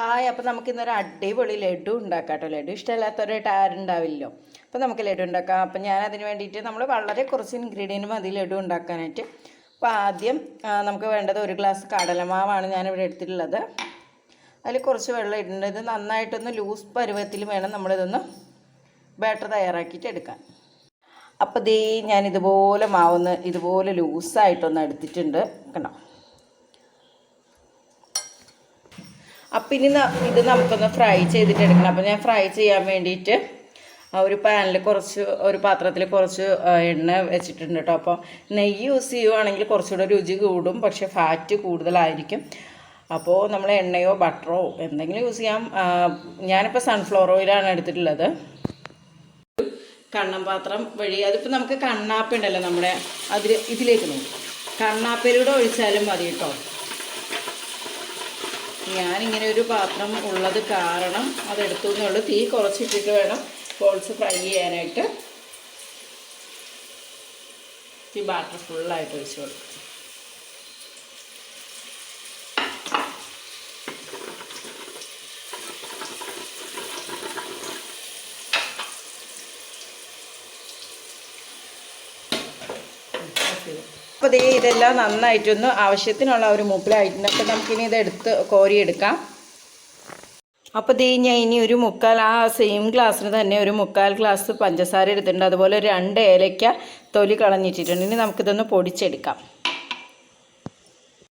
Hi അപ്പോൾ നമുക്ക് ഇന്നൊരു അടിപൊളി ലഡു ഉണ്ടാക്കാം കേട്ടോ. ലഡു ഇഷ്ടമില്ലാത്തവരായിട്ട് ആരുണ്ടാവില്ലോ അപ്പോൾ നമുക്ക് ലഡു ഉണ്ടാക്കാം. അപ്പം ഞാൻ അതിന് വേണ്ടിയിട്ട് നമ്മൾ വളരെ കുറച്ച് ഇൻഗ്രീഡിയന്റ് മതി ലഡു ഉണ്ടാക്കാനായിട്ട്. അപ്പോൾ ആദ്യം നമുക്ക് വേണ്ടത് ഒരു ഗ്ലാസ് കടലമാവാണ് ഞാനിവിടെ എടുത്തിട്ടുള്ളത്. അതിൽ കുറച്ച് വെള്ളം ഇടേണ്ടത് ഇത് നന്നായിട്ടൊന്ന് ലൂസ് പരുവത്തിൽ വേണം നമ്മളിതൊന്ന് ബാറ്റർ തയ്യാറാക്കിയിട്ട് എടുക്കാൻ. അപ്പോൾ ദേ ഞാൻ ഇതുപോലെ മാവൊന്ന് ഇതുപോലെ ലൂസായിട്ടൊന്ന് എടുത്തിട്ടുണ്ട്. കണ്ടോ? അപ്പം ഇനി ഇത് നമുക്കൊന്ന് ഫ്രൈ ചെയ്തിട്ട് എടുക്കണം അപ്പം ഞാൻ ഫ്രൈ ചെയ്യാൻ വേണ്ടിയിട്ട് ഒരു പാനിൽ കുറച്ച് ഒരു പാത്രത്തിൽ കുറച്ച് എണ്ണ വെച്ചിട്ടുണ്ട് കേട്ടോ അപ്പോൾ നെയ്യ് യൂസ് ചെയ്യുവാണെങ്കിൽ കുറച്ചുകൂടെ രുചി കൂടും പക്ഷേ ഫാറ്റ് കൂടുതലായിരിക്കും. അപ്പോൾ നമ്മൾ എണ്ണയോ ബട്ടറോ എന്തെങ്കിലും യൂസ് ചെയ്യാം. ഞാനിപ്പോൾ സൺഫ്ലവർ ഓയിലാണ് എടുത്തിട്ടുള്ളത്. കണ്ണം പാത്രം വഴി അതിപ്പോൾ നമുക്ക് കണ്ണാപ്പ ഉണ്ടല്ലോ നമ്മുടെ അതിൽ ഇതിലേക്ക് നോക്കും. കണ്ണാപ്പയിലൂടെ ഒഴിച്ചാലും മതി കേട്ടോ ഞാനിങ്ങനെ ഒരു പാത്രം ഉള്ളത് കാരണം അതെടുത്തു എന്നുള്ളൂ തീ കുറച്ചിട്ടിട്ട് വേണം ബോൾസ് ഫ്രൈ ചെയ്യാനായിട്ട്. ഈ ബാറ്റർ ഫുള്ളായിട്ട് ഒഴിച്ചോളൂ അപ്പോൾ ദേ ഇതെല്ലാം നന്നായിട്ടൊന്ന് ആവശ്യത്തിനുള്ള ഒരു മുപ്പിലായിട്ടുണ്ട്. അപ്പോൾ നമുക്കിനി ഇത് എടുത്ത് കോരിയെടുക്കാം. അപ്പോൾ ദേ ഞാൻ ഇനി ഒരു മുക്കാൽ ആ സെയിം ഗ്ലാസ്സിന് തന്നെ ഒരു മുക്കാൽ ഗ്ലാസ് പഞ്ചസാര എടുത്തിട്ടുണ്ട്. അതുപോലെ രണ്ട് ഏലയ്ക്ക തൊലി കളഞ്ഞിട്ടിട്ടുണ്ട്. ഇനി നമുക്കിതൊന്ന് പൊടിച്ചെടുക്കാം.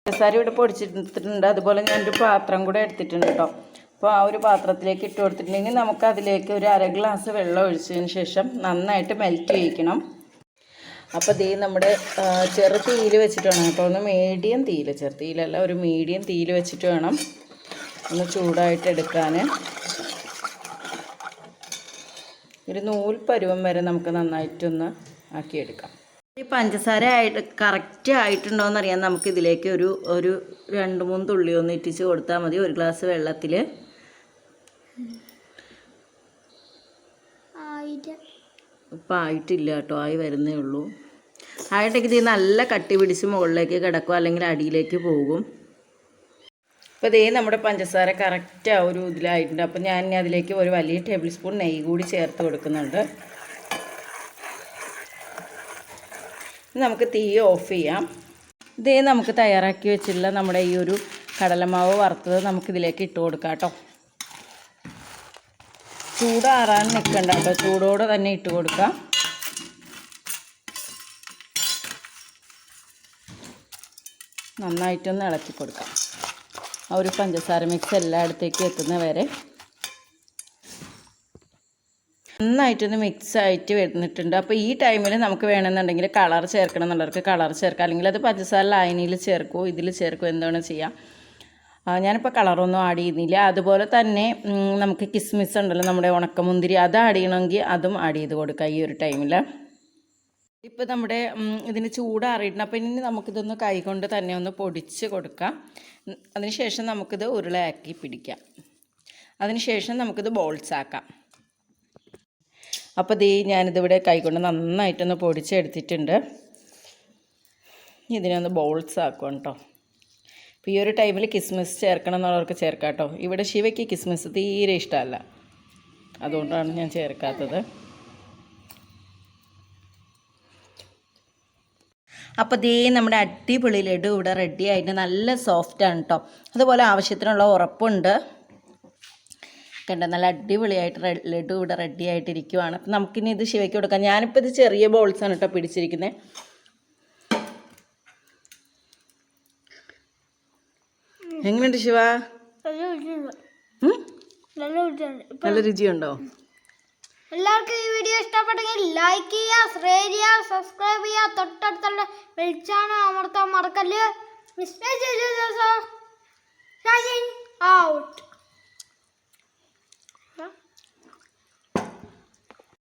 പഞ്ചസാര ഇവിടെ പൊടിച്ചെടുത്തിട്ടുണ്ട്. അതുപോലെ ഞാൻ ഒരു പാത്രം കൂടെ എടുത്തിട്ടുണ്ട് കേട്ടോ. അപ്പോൾ ആ ഒരു പാത്രത്തിലേക്ക് ഇട്ട് കൊടുത്തിട്ടുണ്ടെങ്കിൽ നമുക്ക് അതിലേക്ക് ഒരു അര ഗ്ലാസ് വെള്ളം ഒഴിച്ചതിന് ശേഷം നന്നായിട്ട് മെൽറ്റ് ചെയ്യിക്കണം. അപ്പോൾ ദേ നമ്മുടെ ചെറു തീയിൽ വെച്ചിട്ട് വേണം കേട്ടോ. ഒന്ന് മീഡിയം തീയിൽ ചെറു തീയിലല്ല ഒരു മീഡിയം തീയിൽ വെച്ചിട്ട് വേണം ഒന്ന് ചൂടായിട്ട് എടുക്കാൻ ഒരു നൂൽ പരുവം വരെ നമുക്ക് നന്നായിട്ടൊന്ന് ആക്കിയെടുക്കാം. ഈ പഞ്ചസാര ആയിട്ട് കറക്റ്റ് ആയിട്ടുണ്ടോ എന്നറിയാൻ നമുക്ക് ഇതിലേക്ക് ഒരു ഒരു രണ്ട് മൂന്ന് തുള്ളി ഒന്ന് ഇറ്റിച്ച് കൊടുത്താൽ മതി. ഒരു ഗ്ലാസ് വെള്ളത്തിൽ ഇപ്പം ആയിട്ടില്ല കേട്ടോ ആയി വരുന്നേ ഉള്ളൂ. ആയിട്ടേക്ക് ഇത് നല്ല കട്ടി പിടിച്ച് മുകളിലേക്ക് കിടക്കും അല്ലെങ്കിൽ അടിയിലേക്ക് പോകും. അപ്പോൾ ഇതേ നമ്മുടെ പഞ്ചസാര കറക്റ്റ് ആ ഒരു ഇതിലായിട്ടുണ്ട്. അപ്പോൾ ഞാൻ അതിലേക്ക് ഒരു വലിയ ടേബിൾ സ്പൂൺ നെയ്യ് കൂടി ചേർത്ത് കൊടുക്കുന്നുണ്ട്. നമുക്ക് തീ ഓഫ് ചെയ്യാം. ഇതേ നമുക്ക് തയ്യാറാക്കി വെച്ചിട്ടുള്ള നമ്മുടെ ഈ ഒരു കടലമാവ് വറുത്തത് നമുക്കിതിലേക്ക് ഇട്ട് കൊടുക്കാം കേട്ടോ. ചൂടാറാൻ നിൽക്കണ്ട കേട്ടോ. ചൂടോടെ തന്നെ ഇട്ട് കൊടുക്കാം. നന്നായിട്ടൊന്ന് ഇളക്കി കൊടുക്കാം. ആ ഒരു പഞ്ചസാര മിക്സ് എല്ലായിടത്തേക്കും എത്തുന്ന വരെ. നന്നായിട്ടൊന്ന് മിക്സ് ആയിട്ട് വരുന്നിട്ടുണ്ട് അപ്പോൾ ഈ ടൈമിൽ നമുക്ക് വേണമെന്നുണ്ടെങ്കിൽ കളർ ചേർക്കണം എന്നുള്ളവർക്ക് കളർ ചേർക്കാം. അല്ലെങ്കിൽ അത് പഞ്ചസാര ലായനിയിൽ ചേർക്കുമോ ഇതിൽ ചേർക്കുമോ എന്താണ് ചെയ്യാം? ആ, ഞാനിപ്പോൾ കളറൊന്നും ആഡ് ചെയ്യുന്നില്ല. അതുപോലെ തന്നെ നമുക്ക് കിസ്മിസ് ഉണ്ടല്ലോ നമ്മുടെ ഉണക്കമുന്തിരി അത് ആഡ് ചെയ്യണമെങ്കിൽ അതും ആഡ് ചെയ്ത് കൊടുക്കുക ഈ ഒരു ടൈമിൽ ഇപ്പോൾ നമ്മുടെ ഇതിന് ചൂടാറിയിട്ടുണ്ട്. അപ്പോൾ ഇനി നമുക്കിതൊന്ന് കൈകൊണ്ട് തന്നെ ഒന്ന് പൊടിച്ച് കൊടുക്കാം. അതിനുശേഷം നമുക്കിത് ഉരുളയാക്കി പിടിക്കാം. അതിനുശേഷം നമുക്കിത് ബോൾസ് ആക്കാം. അപ്പോൾ ദീ ഞാനിതിവിടെ കൈകൊണ്ട് നന്നായിട്ടൊന്ന് പൊടിച്ചെടുത്തിട്ടുണ്ട്. ഇതിനൊന്ന് ബോൾസ് ആക്കും കേട്ടോ അപ്പോൾ ഈ ഒരു ടൈമിൽ കിസ്മിസ് ചേർക്കണം എന്നുള്ളവർക്ക് ചേർക്കാം കേട്ടോ. ഇവിടെ ശിവയ്ക്ക് കിസ്മിസ് തീരെ ഇഷ്ടമല്ല. അതുകൊണ്ടാണ് ഞാൻ ചേർക്കാത്തത്. അപ്പോൾ ദേ നമ്മുടെ അടിപൊളി ലഡു ഇവിടെ റെഡി ആയിട്ട് നല്ല സോഫ്റ്റാണ് കേട്ടോ അതുപോലെ ആവശ്യത്തിനുള്ള ഉറപ്പുണ്ട്. കണ്ട നല്ല അടിപൊളിയായിട്ട് ലഡു ഇവിടെ റെഡി ആയിട്ടിരിക്കുവാണ്. അപ്പം നമുക്കിനി ഇത് ശിവയ്ക്ക് കൊടുക്കാം. ഞാനിപ്പോൾ ഇത് ചെറിയ ബോൾസാണ് കേട്ടോ പിടിച്ചിരിക്കുന്നത് എങ്ങനെയുണ്ട് ശിവ? നല്ല രുചിയുണ്ട്. എല്ലാവർക്കും ഈ വീഡിയോ ഇഷ്ടപ്പെട്ടെങ്കിൽ ലൈക്ക് ചെയ്യുക ഷെയർ ചെയ്യുക സബ്സ്ക്രൈബ് ചെയ്യുക. തൊട്ടടുത്തുള്ള വെളിച്ചാണ് അമർത്താൻ മറക്കല്ല്? Mistake out